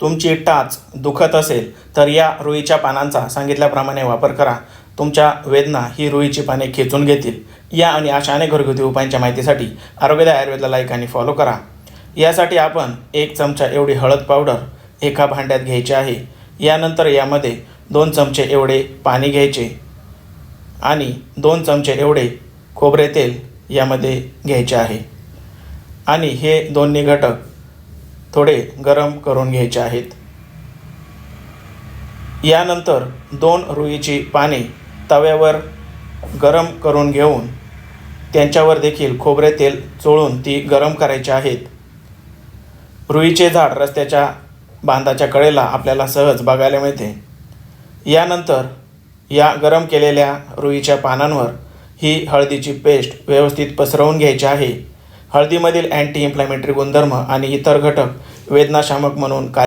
तुमची टाच दुखत असेल तर या रुईच्या पानांचा सांगितल्याप्रमाणे वापर करा. तुमच्या वेदना ही रुईची पाने खेचून घेतील. या आणि अशा अनेक घरगुती उपायांच्या माहितीसाठी आयुर्वेद आयुर्वेदला लाईक आणि फॉलो करा. यासाठी आपण एक चमचा एवढी हळद पावडर एका भांड्यात घ्यायची आहे. यानंतर यामध्ये दोन चमचे एवढे पाणी घ्यायचे आणि दोन चमचे एवढे खोबरे तेल यामध्ये घ्यायचे आहे. आणि हे दोन्ही घटक थोडे गरम करून घ्यायचे आहेत. यानंतर दोन रुईची पाने तव्यावर गरम करून घेऊन त्यांच्यावर देखील खोबरे तेल चोळून ती गरम करायची आहेत. रुईचे झाड रस्त्याच्या बांधाच्या कडेला आपल्याला सहज बघायला मिळते. यानंतर या गरम केलेल्या रुईच्या पानांवर ही हळदीची पेस्ट व्यवस्थित पसरवून घ्यायची आहे. हळदीमधील अँटी इन्फ्लॅमेटरी गुणधर्म आणि इतर घटक वेदनाशामक म्हणून काय